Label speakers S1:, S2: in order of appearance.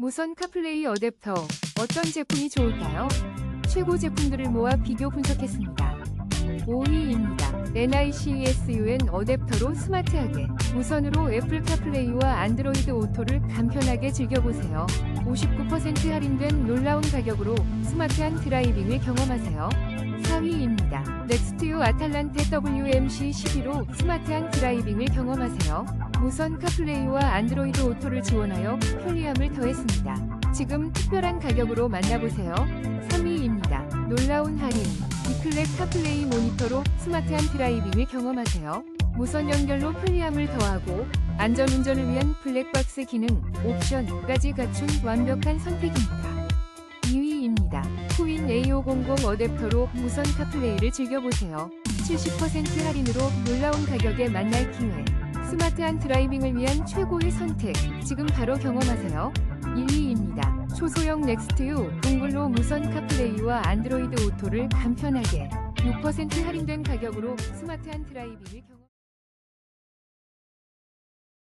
S1: 무선 카플레이 어댑터 어떤 제품이 좋을까요? 최고 제품들을 모아 비교 분석했습니다. 5위입니다. NICESUN 어댑터로 스마트하게 무선으로 애플 카플레이와 안드로이드 오토를 간편하게 즐겨보세요. 59% 할인된 놀라운 가격으로 스마트한 드라이빙을 경험하세요. 아탈란테 WMC12로 스마트한 드라이빙을 경험하세요. 무선 카플레이와 안드로이드 오토를 지원하여 편리함을 더했습니다. 지금 특별한 가격으로 만나보세요. 3위입니다. 놀라운 할인. 이클렉 카플레이 모니터로 스마트한 드라이빙을 경험하세요. 무선 연결로 편리함을 더하고 안전운전을 위한 블랙박스 기능, 옵션까지 갖춘 완벽한 선택입니다. 2위입니다. 코인 A500 어댑터로 무선 카플레이를 즐겨보세요. 70% 할인으로 놀라운 가격에 만날 기회. 스마트한 드라이빙을 위한 최고의 선택. 지금 바로 경험하세요. 1위입니다. 초소형 넥스트유 동글로 무선 카플레이와 안드로이드 오토를 간편하게 6% 할인된 가격으로 스마트한 드라이빙을 경험